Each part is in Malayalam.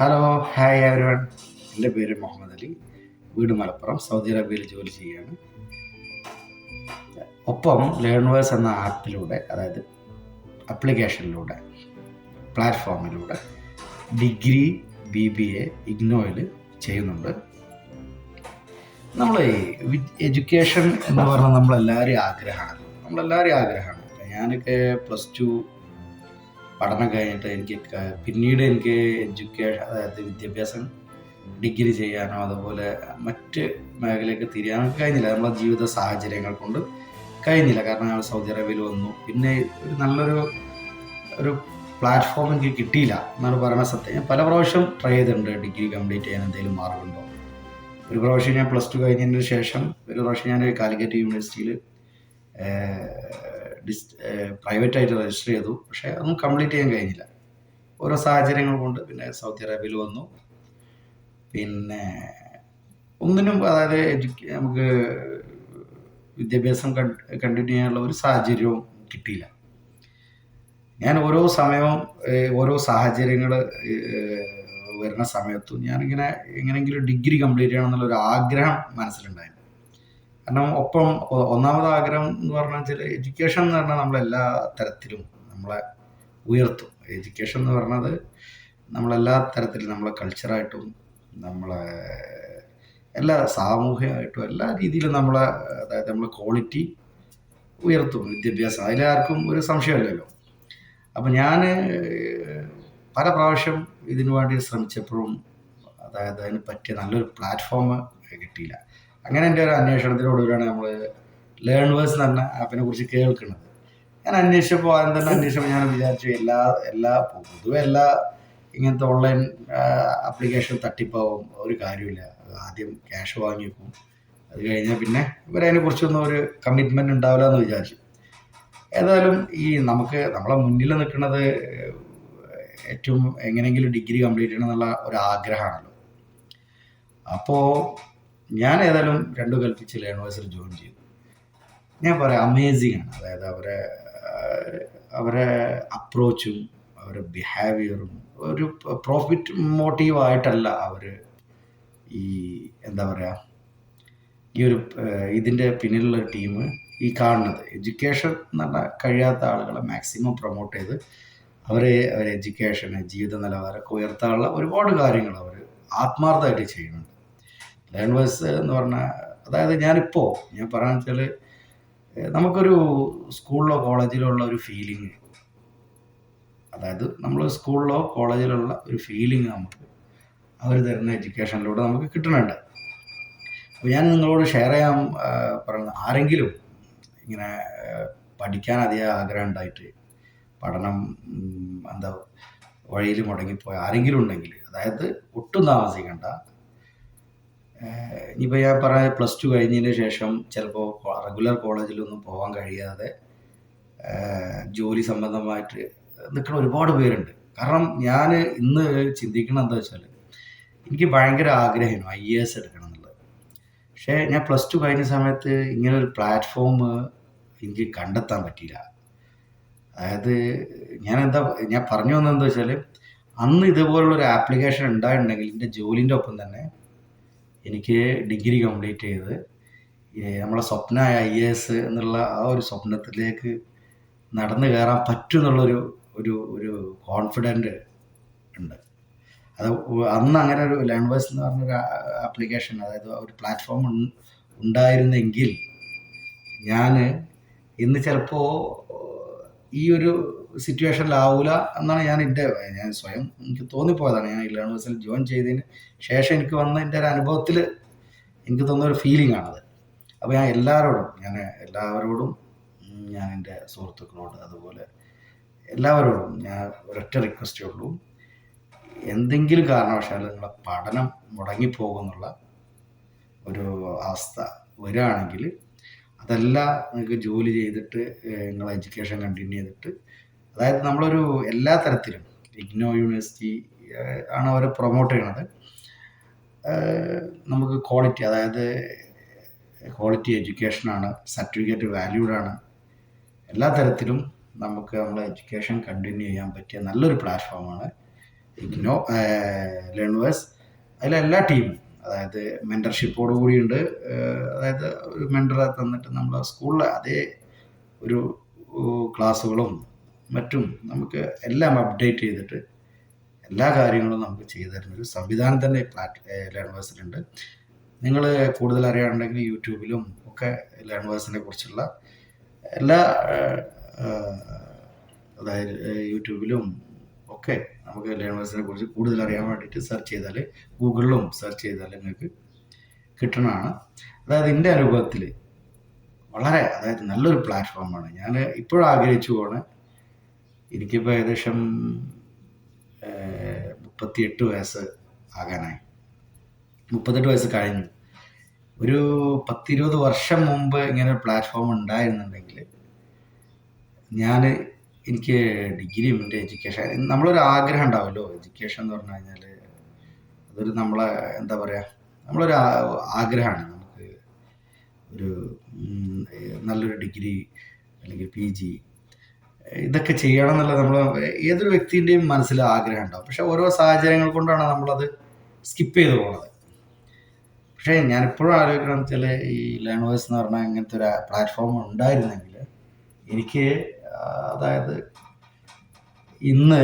ഹലോ ഹായ് എവരിവൺ എന്റെ പേര് മുഹമ്മദ് അലി. വീട് മലപ്പുറം. സൗദി അറേബ്യയിൽ ജോലി ചെയ്യുകയാണ്. ഒപ്പം ലേൺവേഴ്സ് എന്ന ആപ്പിലൂടെ അതായത് അപ്ലിക്കേഷനിലൂടെ പ്ലാറ്റ്ഫോമിലൂടെ ഡിഗ്രി ബി ബി എ ഇഗ്നോയിൽ ചെയ്യുന്നുണ്ട്. നമ്മൾ എഡ്യൂക്കേഷൻ എന്ന് പറഞ്ഞാൽ നമ്മളെല്ലാവരും ആഗ്രഹമാണ്. നമ്മളെല്ലാവരും ആഗ്രഹമാണ്. ഞാനൊക്കെ പ്ലസ് ടു പഠനം കഴിഞ്ഞിട്ട് എനിക്ക് പിന്നീട് എനിക്ക് എഡ്യൂക്കേഷൻ അതായത് വിദ്യാഭ്യാസം ഡിഗ്രി ചെയ്യാനോ അതുപോലെ മറ്റ് മേഖലയ്ക്ക് തിരിയാനോ കഴിഞ്ഞില്ല. നമ്മളെ ജീവിത സാഹചര്യങ്ങൾ കൊണ്ട് കഴിഞ്ഞില്ല. കാരണം ഞങ്ങൾ സൗദി അറേബ്യയിൽ വന്നു. പിന്നെ ഒരു നല്ലൊരു ഒരു പ്ലാറ്റ്ഫോം എനിക്ക് കിട്ടിയില്ല എന്നാണ് പറയുന്ന സത്യം. ഞാൻ പല പ്രാവശ്യം ട്രൈ ചെയ്തിട്ടുണ്ട് ഡിഗ്രി കംപ്ലീറ്റ് ചെയ്യാൻ എന്തെങ്കിലും മാർഗമുണ്ടോ. ഒരു പ്രാവശ്യം ഞാൻ പ്ലസ് ടു കഴിഞ്ഞതിന് ശേഷം ഒരു പ്രാവശ്യം ഞാൻ കാലിക്കറ്റ് യൂണിവേഴ്സിറ്റിയിൽ ഡിസ് പ്രൈവറ്റായിട്ട് രജിസ്റ്റർ ചെയ്തു. പക്ഷേ അതൊന്നും കംപ്ലീറ്റ് ചെയ്യാൻ കഴിഞ്ഞില്ല. ഓരോ സാഹചര്യങ്ങൾ കൊണ്ട് പിന്നെ സൗദി അറേബ്യയിൽ വന്നു. പിന്നെ ഒന്നിനും അതായത് എഡ്യൂക്കേ നമുക്ക് വിദ്യാഭ്യാസം കണ്ടിന്യൂ ചെയ്യാനുള്ള ഒരു സാഹചര്യവും കിട്ടിയില്ല. ഞാൻ ഓരോ സമയവും ഓരോ സാഹചര്യങ്ങൾ വരുന്ന സമയത്തും ഞാനിങ്ങനെ എങ്ങനെയെങ്കിലും ഡിഗ്രി കംപ്ലീറ്റ് ചെയ്യണം എന്നുള്ള ഒരു ആഗ്രഹം മനസ്സിലുണ്ടായിരുന്നു. കാരണം ഒപ്പം ഒന്നാമത് ആഗ്രഹം എന്ന് പറഞ്ഞാൽ വെച്ചാൽ എഡ്യൂക്കേഷൻ എന്ന് പറഞ്ഞാൽ നമ്മളെല്ലാ തരത്തിലും നമ്മളെ ഉയർത്തും. എഡ്യൂക്കേഷൻ എന്ന് പറഞ്ഞത് നമ്മളെല്ലാ തരത്തിലും നമ്മളെ കൾച്ചറായിട്ടും നമ്മളെ എല്ലാ സാമൂഹികമായിട്ടും എല്ലാ രീതിയിലും നമ്മളെ അതായത് നമ്മളെ ക്വാളിറ്റി ഉയർത്തും വിദ്യാഭ്യാസം. അതിലാർക്കും ഒരു സംശയമില്ലല്ലോ. അപ്പം ഞാൻ പല പ്രാവശ്യം ഇതിനു വേണ്ടി ശ്രമിച്ചപ്പോഴും അതായത് അതിന് പറ്റിയ നല്ലൊരു പ്ലാറ്റ്ഫോം കിട്ടിയില്ല. അങ്ങനെ എന്റെ ഒരു അന്വേഷണത്തിലൂടെയാണ് നമ്മൾ ലേൺവേഴ്സ് എന്ന് പറഞ്ഞ ആപ്പിനെ കുറിച്ച് കേൾക്കുന്നത്. ഞാൻ അന്വേഷിച്ചപ്പോൾ ആദ്യം തന്നെ അന്വേഷിച്ചപ്പോൾ ഞാൻ വിചാരിച്ചു എല്ലാ എല്ലാ പൊതുവെ എല്ലാ ഇങ്ങനത്തെ ഓൺലൈൻ ആപ്ലിക്കേഷൻ തട്ടിപ്പാവും ഒരു കാര്യമില്ല ആദ്യം ക്യാഷ് വാങ്ങി വെക്കും. അത് കഴിഞ്ഞാൽ പിന്നെ ഇവരതിനെ കുറിച്ചൊന്നും ഒരു കമ്മിറ്റ്മെന്റ് ഉണ്ടാവില്ല എന്ന് വിചാരിച്ചു. ഏതായാലും ഈ നമുക്ക് നമ്മളെ മുന്നിൽ നിൽക്കുന്നത് ഏറ്റവും എങ്ങനെയെങ്കിലും ഡിഗ്രി കംപ്ലീറ്റ് ചെയ്യണം എന്നുള്ള ഒരു ആഗ്രഹമാണല്ലോ. അപ്പോൾ ഞാൻ ഏതായാലും രണ്ടു കൽപ്പിച്ച് യൂണിവേഴ്സിൽ ജോയിൻ ചെയ്തു. ഞാൻ പറയാം അമേസിങ് ആണ്. അതായത് അവരെ അവരെ അപ്രോച്ചും അവരെ ബിഹേവിയറും ഒരു പ്രോഫിറ്റ് മോട്ടീവായിട്ടല്ല അവർ ഈ എന്താ പറയുക ഈ ഒരു ഇതിന്റെ പിന്നിലുള്ള ടീം ഈ കാണുന്നത്. എഡ്യൂക്കേഷൻ എന്ന് പറഞ്ഞാൽ കഴിയാത്ത ആളുകളെ മാക്സിമം പ്രൊമോട്ട് ചെയ്ത് അവരെ അവരെ എഡ്യൂക്കേഷന് ജീവിത നിലവാരമൊക്കെ ഉയർത്താനുള്ള ഒരുപാട് കാര്യങ്ങൾ അവർ ആത്മാർത്ഥമായിട്ട് ചെയ്യുന്നുണ്ട്. ലേൺവേഴ്സ് എന്ന് പറഞ്ഞാൽ അതായത് ഞാനിപ്പോൾ ഞാൻ പറയാന്ന് വെച്ചാൽ നമുക്കൊരു സ്കൂളിലോ കോളേജിലോ ഉള്ള ഒരു ഫീലിംഗ് അതായത് നമ്മൾ സ്കൂളിലോ കോളേജിലോ ഉള്ള ഒരു ഫീലിംഗ് നമുക്ക് അവർ തരുന്ന എഡ്യൂക്കേഷനിലൂടെ നമുക്ക് കിട്ടുന്നുണ്ട് അപ്പോൾ ഞാൻ നിങ്ങളോട് ഷെയർ ചെയ്യാൻ പറയുന്ന ആരെങ്കിലും ഇങ്ങനെ പഠിക്കാൻ അധികം ആഗ്രഹം ഉണ്ടായിട്ട് പഠനം എന്താ വഴിയിൽ മുടങ്ങിപ്പോയ ആരെങ്കിലും ഉണ്ടെങ്കിൽ അതായത് ഒട്ടും താമസിക്കണ്ട ഇനിയിപ്പോൾ ഞാൻ പറഞ്ഞ പ്ലസ് ടു കഴിഞ്ഞതിന് ശേഷം ചിലപ്പോൾ റെഗുലർ കോളേജിലൊന്നും പോകാൻ കഴിയാതെ ജോലി സംബന്ധമായിട്ട് നിൽക്കുന്ന ഒരുപാട് പേരുണ്ട്. കാരണം ഞാൻ ഇന്ന് ചിന്തിക്കണം എന്താ വെച്ചാൽ എനിക്ക് ഭയങ്കര ആഗ്രഹമാണ് ഐ എ എസ് എടുക്കണം എന്നുള്ളത്. പക്ഷേ ഞാൻ പ്ലസ് ടു കഴിഞ്ഞ സമയത്ത് ഇങ്ങനെ ഒരു പ്ലാറ്റ്ഫോം എനിക്ക് കണ്ടെത്താൻ പറ്റിയില്ല. അതായത് ഞാൻ എന്താ ഞാൻ പറഞ്ഞു വന്നതെന്താ വെച്ചാൽ അന്ന് ഇതുപോലുള്ള ഒരു ആപ്ലിക്കേഷൻ ഉണ്ടായിട്ടുണ്ടെങ്കിൽ എന്റെ ജോലിന്റെ ഒപ്പം തന്നെ എനിക്ക് ഡിഗ്രി കംപ്ലീറ്റ് ചെയ്ത് നമ്മളെ സ്വപ്നമായ ഐ എ എസ് എന്നുള്ള ആ ഒരു സ്വപ്നത്തിലേക്ക് നടന്നു കയറാൻ പറ്റും എന്നുള്ളൊരു ഒരു ഒരു കോൺഫിഡന്റ് ഉണ്ട്. അത് അന്ന് അങ്ങനെ ഒരു ലേൺവേഴ്സ് എന്ന് പറഞ്ഞൊരു ആപ്ലിക്കേഷൻ അതായത് ഒരു പ്ലാറ്റ്ഫോം ഉണ്ടായിരുന്നെങ്കിൽ ഞാൻ ഇന്ന് ചിലപ്പോൾ ഈ ഒരു സിറ്റുവേഷനിലാവൂല എന്നാണ് ഞാൻ എന്റെ ഞാൻ സ്വയം എനിക്ക് തോന്നിപ്പോയതാണ്. ഞാൻ ഈ ജോയിൻ ചെയ്തതിന് ശേഷം എനിക്ക് വന്ന എന്റെ ഒരു അനുഭവത്തിൽ എനിക്ക് തോന്നുന്ന ഒരു ഫീലിംഗ് ആണത്. അപ്പോൾ ഞാൻ എല്ലാവരോടും ഞാൻ എല്ലാവരോടും ഞാൻ എന്റെ സുഹൃത്തുക്കളോട് അതുപോലെ എല്ലാവരോടും ഞാൻ ഒരൊറ്റ റിക്വസ്റ്റേ ഉള്ളൂ. എന്തെങ്കിലും കാരണവശാൽ നിങ്ങളെ പഠനം മുടങ്ങിപ്പോകുന്നുള്ള ഒരു അവസ്ഥ വരികയാണെങ്കിൽ അതല്ല നിങ്ങൾക്ക് ജോലി ചെയ്തിട്ട് നിങ്ങൾ എഡ്യൂക്കേഷൻ കണ്ടിന്യൂ ചെയ്തിട്ട്. അതായത് നമ്മളൊരു എല്ലാ തരത്തിലും ഇഗ്നോ യൂണിവേഴ്സിറ്റി ആണ് അവർ പ്രൊമോട്ട് ചെയ്യണത്. നമുക്ക് ക്വാളിറ്റി അതായത് ക്വാളിറ്റി എഡ്യൂക്കേഷനാണ് സർട്ടിഫിക്കറ്റ് വാല്യൂഡ് ആണ്. എല്ലാ തരത്തിലും നമുക്ക് നമ്മളെ എഡ്യൂക്കേഷൻ കണ്ടിന്യൂ ചെയ്യാൻ പറ്റിയ നല്ലൊരു പ്ലാറ്റ്ഫോമാണ് ഇഗ്നോ ലേണേഴ്സ് അതിലെല്ലാ ടീമും അതായത് മെന്റർഷിപ്പോട് കൂടിയുണ്ട്. അതായത് ഒരു മെന്ററെ തന്നിട്ട് നമ്മൾ സ്കൂളിലെ അതേ ഒരു ക്ലാസ്സുകളും മറ്റും നമുക്ക് എല്ലാം അപ്ഡേറ്റ് ചെയ്തിട്ട് എല്ലാ കാര്യങ്ങളും നമുക്ക് ചെയ്തു തരുന്ന ഒരു സംവിധാനം തന്നെ പ്ലാറ്റ് ലേണേഴ്സിലുണ്ട് നിങ്ങൾ കൂടുതൽ അറിയാനുണ്ടെങ്കിൽ യൂട്യൂബിലും ഒക്കെ ലേണേഴ്സിനെ കുറിച്ചുള്ള എല്ലാ അതായത് യൂട്യൂബിലും ഒക്കെ നമുക്ക് ലേണേഴ്സിനെ കുറിച്ച് കൂടുതൽ അറിയാൻ വേണ്ടിയിട്ട് സെർച്ച് ചെയ്താൽ ഗൂഗിളിലും സെർച്ച് ചെയ്താൽ നിങ്ങൾക്ക് കിട്ടണതാണ്. അതായത് എന്റെ അനുഭവത്തിൽ വളരെ അതായത് നല്ലൊരു പ്ലാറ്റ്ഫോമാണ് ഞാൻ ഇപ്പോഴും ആഗ്രഹിച്ചു പോണ്. എനിക്കിപ്പോൾ ഏകദേശം മുപ്പത്തിയെട്ട് വയസ്സ് ആകാനായി. മുപ്പത്തെട്ട് വയസ്സ് കഴിഞ്ഞു. ഒരു പത്തിരുപത് വർഷം മുമ്പ് ഇങ്ങനെ ഒരു പ്ലാറ്റ്ഫോം ഉണ്ടായിരുന്നുണ്ടെങ്കിൽ ഞാൻ എനിക്ക് ഡിഗ്രിയും എന്റെ എഡ്യൂക്കേഷൻ നമ്മളൊരു ആഗ്രഹം ഉണ്ടാവുമല്ലോ. എഡ്യൂക്കേഷൻ എന്ന് പറഞ്ഞു കഴിഞ്ഞാൽ അതൊരു നമ്മളെ എന്താ പറയുക നമ്മളൊരു ആഗ്രഹമാണ്. നമുക്ക് ഒരു നല്ലൊരു ഡിഗ്രി അല്ലെങ്കിൽ പി ജി ഇതൊക്കെ ചെയ്യണം എന്നുള്ളത് നമ്മൾ ഏതൊരു വ്യക്തിന്റെയും മനസ്സിൽ ആഗ്രഹം ഉണ്ടാവും. പക്ഷെ ഓരോ സാഹചര്യങ്ങൾ കൊണ്ടാണ് നമ്മളത് സ്കിപ്പ് ചെയ്തു പോകുന്നത് പക്ഷേ ഞാനിപ്പോഴും ആലോചിക്കണം വെച്ചാൽ ഈ ലേണേഴ്സ് എന്ന് പറഞ്ഞാൽ ഇങ്ങനത്തെ ഒരു പ്ലാറ്റ്ഫോം ഉണ്ടായിരുന്നെങ്കിൽ എനിക്ക് അതായത് ഇന്ന്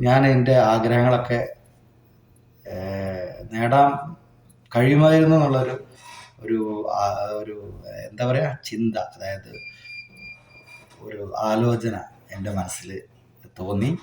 ഞാൻ എന്റെ ആഗ്രഹങ്ങളൊക്കെ നേടാൻ കഴിയുമായിരുന്നു എന്നുള്ളൊരു ഒരു ഒരു എന്താ പറയുക ചിന്ത അതായത് ഒരു ആലോചന എന്റെ മനസ്സിൽ തോന്നി.